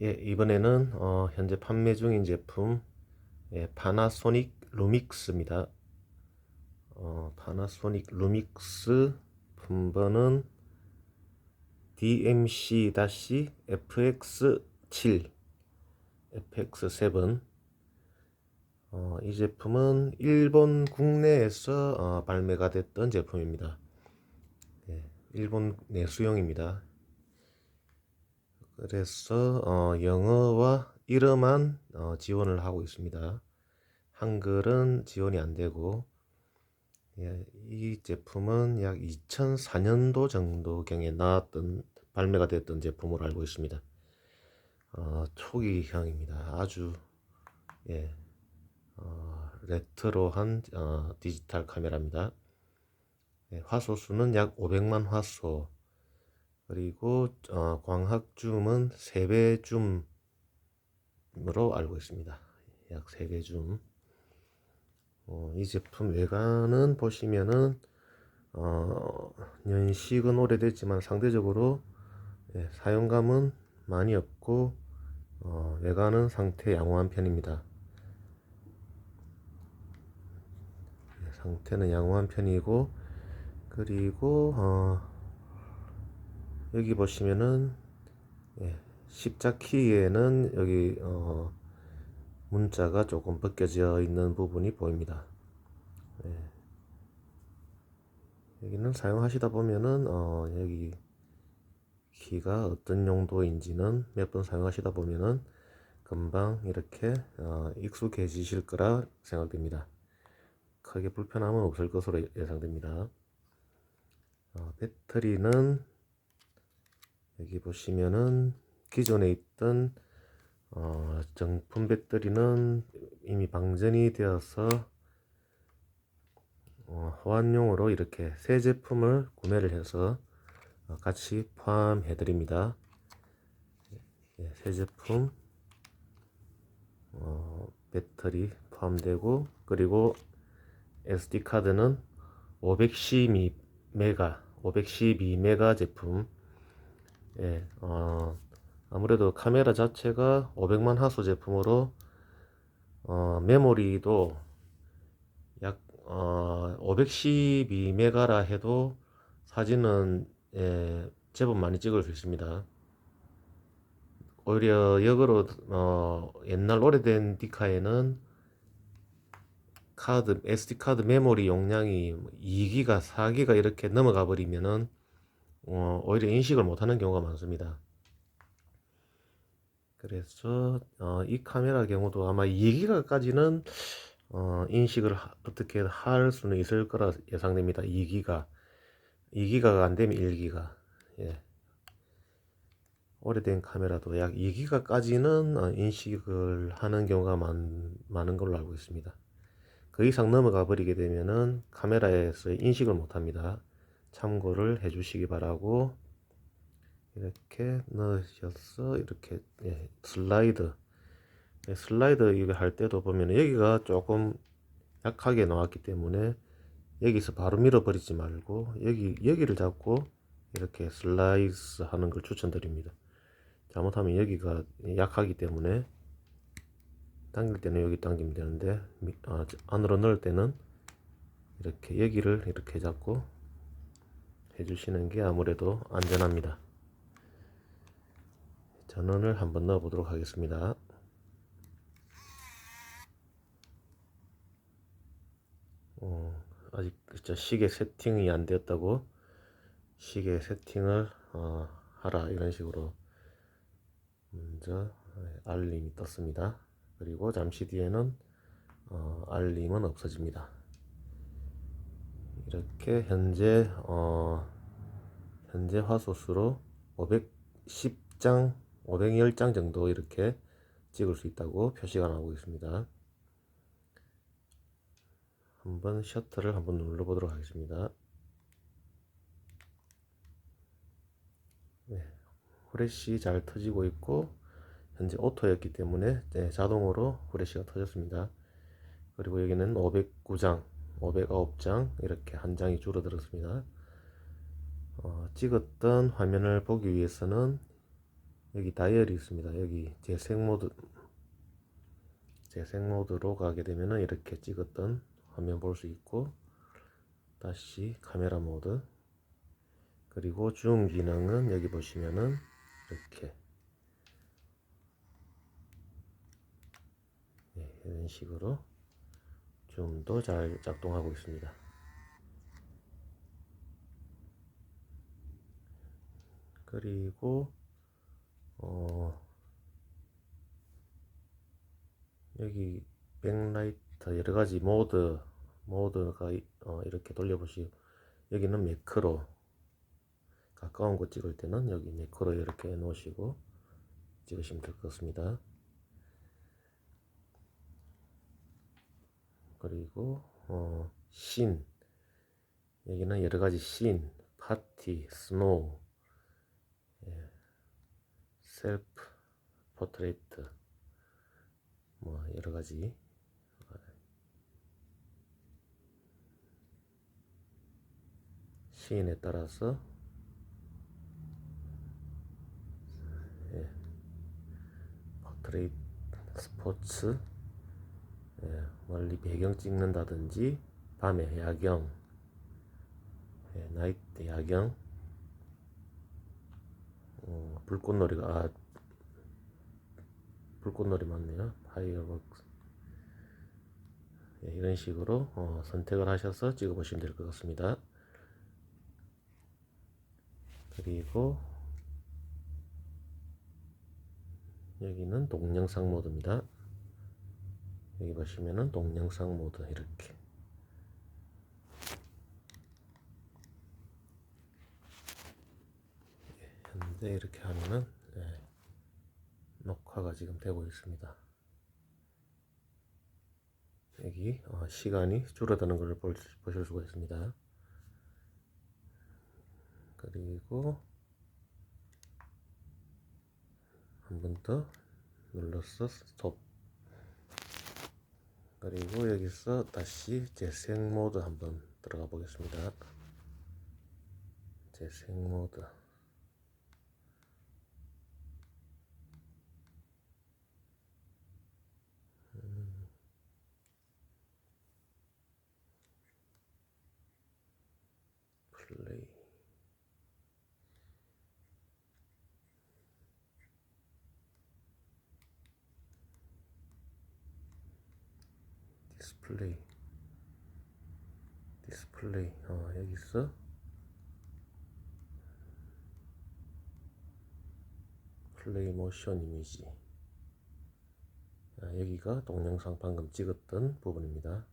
예, 이번에는 어, 현재 판매 중인 제품 예, 파나소닉 루믹스입니다. 어, 파나소닉 루믹스 품번은 DMC-FX7 FX7 어, 이 제품은 일본 국내에서 어, 발매가 됐던 제품입니다. 예, 일본 내수용입니다. 그래서 어, 영어와 일어만 어, 지원을 하고 있습니다. 한글은 지원이 안 되고 예, 이 제품은 약 2004년도 정도 경에 나왔던 발매가 됐던 제품으로 알고 있습니다. 어, 초기형입니다. 아주 예, 어, 레트로한 어, 디지털 카메라입니다. 예, 화소 수는 약 500만 화소 그리고 어, 광학 줌은 3배 줌으로 알고 있습니다. 약 3배 줌. 어, 이 제품 외관은 보시면은 어, 연식은 오래됐지만 상대적으로 예, 사용감은 많이 없고 어, 외관은 상태 양호한 편입니다. 예, 상태는 양호한 편이고 그리고 어, 여기 보시면은 예, 십자키에는 여기 어, 문자가 조금 벗겨져 있는 부분이 보입니다. 예. 여기는 사용하시다 보면은 어, 여기 키가 어떤 용도인지는 몇 번 사용하시다 보면은 금방 이렇게 어, 익숙해지실 거라 생각됩니다. 크게 불편함은 없을 것으로 예상됩니다. 어, 배터리는 여기 보시면은 기존에 있던 어, 정품 배터리는 이미 방전이 되어서 어, 호환용으로 이렇게 새 제품을 구매를 해서 어, 같이 포함해 드립니다. 예, 새 제품 어, 배터리 포함되고 그리고 SD 카드는 512메가 512메가 제품 예, 어, 아무래도 카메라 자체가 500만 화소 제품으로 어, 메모리도 약 어, 512메가라 해도 사진은 예, 제법 많이 찍을 수 있습니다. 오히려 역으로 어, 옛날 오래된 디카에는 카드 SD 카드 메모리 용량이 2기가 4기가 이렇게 넘어가 버리면은 어, 오히려 인식을 못하는 경우가 많습니다. 그래서 어, 이 카메라 경우도 아마 2기가까지는 어, 인식을 하, 어떻게 할 수는 있을 거라 예상됩니다. 2기가 2기가가 안 되면 1기가 예. 오래된 카메라도 약 2기가까지는 어, 인식을 하는 경우가 많, 많은 걸로 알고 있습니다. 그 이상 넘어가 버리게 되면은 카메라에서 인식을 못 합니다. 참고를 해 주시기 바라고 이렇게 넣으셔서 이렇게 예, 슬라이드 예, 슬라이드 이거 할 때도 보면 여기가 조금 약하게 나왔기 때문에 여기서 바로 밀어버리지 말고 여기 여기를 잡고 이렇게 슬라이스 하는 걸 추천드립니다. 잘못하면 여기가 약하기 때문에 당길 때는 여기 당기면 되는데 아, 안으로 넣을 때는 이렇게 여기를 이렇게 잡고 해주시는 게 아무래도 안전합니다. 전원을 한번 넣어 보도록 하겠습니다. 어, 아직 진짜 시계 세팅이 안 되었다고 시계 세팅을 어, 하라 이런 식으로 먼저 알림이 떴습니다. 그리고 잠시 뒤에는 어, 알림은 없어집니다. 이렇게 현재 어, 현재 화소수로 510장 510장 정도 이렇게 찍을 수 있다고 표시가 나오고 있습니다. 한번 셔터를 한번 눌러 보도록 하겠습니다. 네, 후레쉬 잘 터지고 있고 현재 오토였기 때문에 네, 자동으로 후레쉬가 터졌습니다. 그리고 여기는 509장 509장 이렇게 한 장이 줄어들었습니다. 어, 찍었던 화면을 보기 위해서는 여기 다이얼이 있습니다. 여기 재생 모드 재생 모드로 가게 되면은 이렇게 찍었던 화면 볼 수 있고 다시 카메라 모드 그리고 줌 기능은 여기 보시면은 이렇게 예, 이런 식으로 줌도 잘 작동하고 있습니다. 그리고 어 여기 백라이터 여러 가지 모드 모드가 이- 어, 이렇게 돌려보시고 여기는 매크로 가까운 곳 찍을 때는 여기 매크로 이렇게 놓으시고 찍으시면 될 것 같습니다. 그리고 어, 신. 여기는 여러 가지 신. 파티 스노우. 예, 셀프 포트레이트. 뭐 여러 가지. 시인에 따라서. 예, 포트레이트 스포츠. 예, 멀리 배경 찍는다든지 밤에 야경 예, 나이트 야경 어, 불꽃놀이가 아 불꽃놀이 맞네요. 파이어웍스. 예, 이런 식으로 어, 선택을 하셔서 찍어 보시면 될 것 같습니다. 그리고 여기는 동영상 모드입니다 여기 보시면은 동영상 모드 이렇게 예, 현재 이렇게 하면은 예, 녹화가 지금 되고 있습니다. 여기 어, 시간이 줄어드는 걸 볼, 보실 수가 있습니다. 그리고 한 번 더 눌러서 스톱 그리고 여기서 다시 재생 모드 한번 들어가 보겠습니다. 재생 모드. 플레이 디스플레이. 디스플레이. 어 여기 있어? 플레이 모션 이미지. 아, 여기가 동영상 방금 찍었던 부분입니다.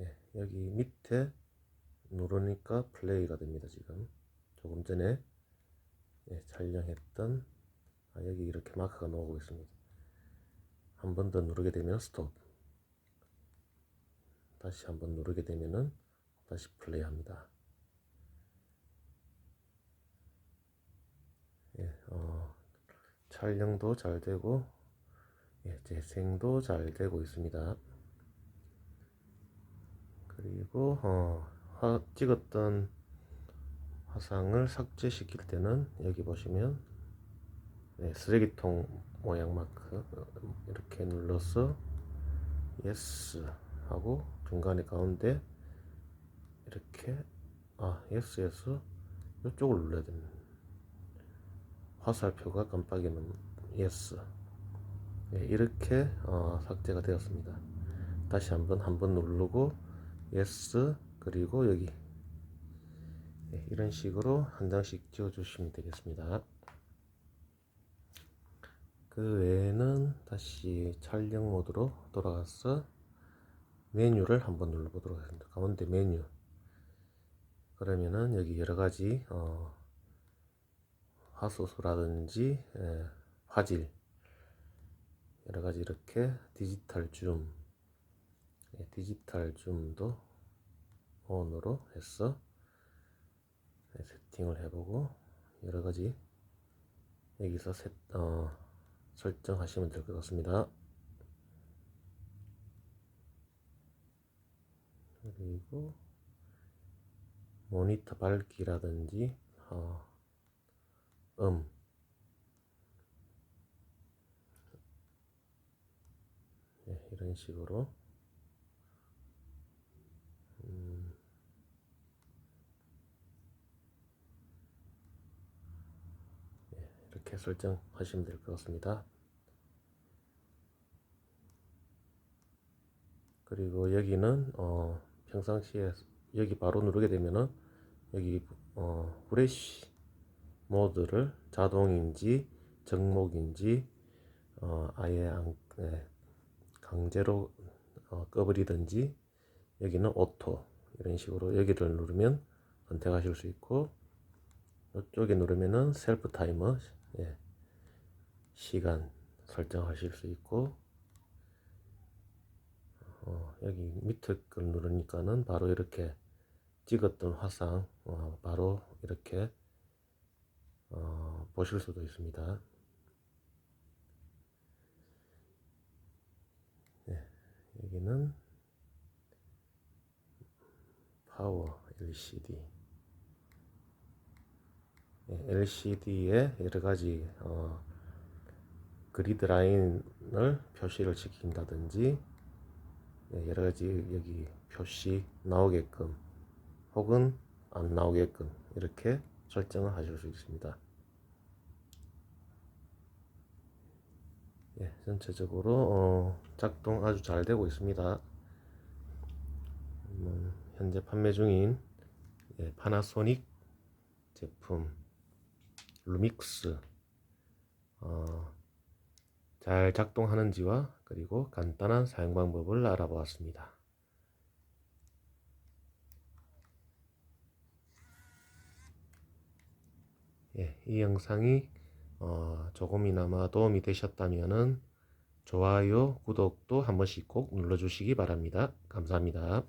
예, 여기 밑에 누르니까 플레이가 됩니다 지금. 조금 전에 예, 촬영했던 아, 여기 이렇게 마크가 나오고 있습니다. 한 번 더 누르게 되면 스톱. 다시 한 번 누르게 되면은 다시 플레이합니다. 예, 어, 촬영도 잘 되고 예, 재생도 잘 되고 있습니다. 그리고 어, 화, 찍었던 화상을 삭제시킬 때는 여기 보시면 네, 쓰레기통 모양 마크 이렇게 눌러서 yes 하고 중간에 가운데 이렇게 아 yes에서 이쪽을 눌러야 됩니다. 화살표가 깜빡이는 yes. 네, 이렇게 어, 삭제가 되었습니다. 다시 한번 한번 누르고 yes 그리고 여기 네, 이런 식으로 한 장씩 지워 주시면 되겠습니다. 그 외에는 다시 촬영 모드로 돌아가서 메뉴를 한번 눌러보도록 하겠습니다. 가운데 메뉴. 그러면은 여기 여러 가지 어, 화소수라든지 예, 화질 여러 가지 이렇게 디지털 줌, 예, 디지털 줌도 온으로 해서 네, 세팅을 해보고 여러 가지 여기서 세, 어, 설정하시면 될 것 같습니다. 그리고 모니터 밝기라든지 어, 음 예, 이런 식으로 음, 예, 이렇게 설정하시면 될 것 같습니다. 그리고 여기는 어, 평상시에 여기 바로 누르게 되면은 여기 어, 후레쉬 모드를 자동인지 정목인지 어, 아예 안, 예, 강제로 어, 꺼버리든지 여기는 오토 이런 식으로 여기를 누르면 선택하실 수 있고 이쪽에 누르면은 셀프 타이머 예, 시간 설정하실 수 있고 어, 여기 밑에 걸 누르니까는 바로 이렇게 찍었던 화상 어, 바로 이렇게 어, 보실 수도 있습니다. 네, 여기는 파워 LCD LCD에 여러 가지 어, 그리드 라인을 표시를 시킨다든지 네, 여러 가지 여기 표시 나오게끔 혹은 안 나오게끔 이렇게 설정을 하실 수 있습니다. 예, 전체적으로 어, 작동 아주 잘 되고 있습니다. 음, 현재 판매 중인 예, 파나소닉 제품 루믹스 어, 잘 작동하는지와 그리고 간단한 사용 방법을 알아보았습니다. 예, 이 영상이 어, 조금이나마 도움이 되셨다면 좋아요, 구독도 한 번씩 꼭 눌러주시기 바랍니다. 감사합니다.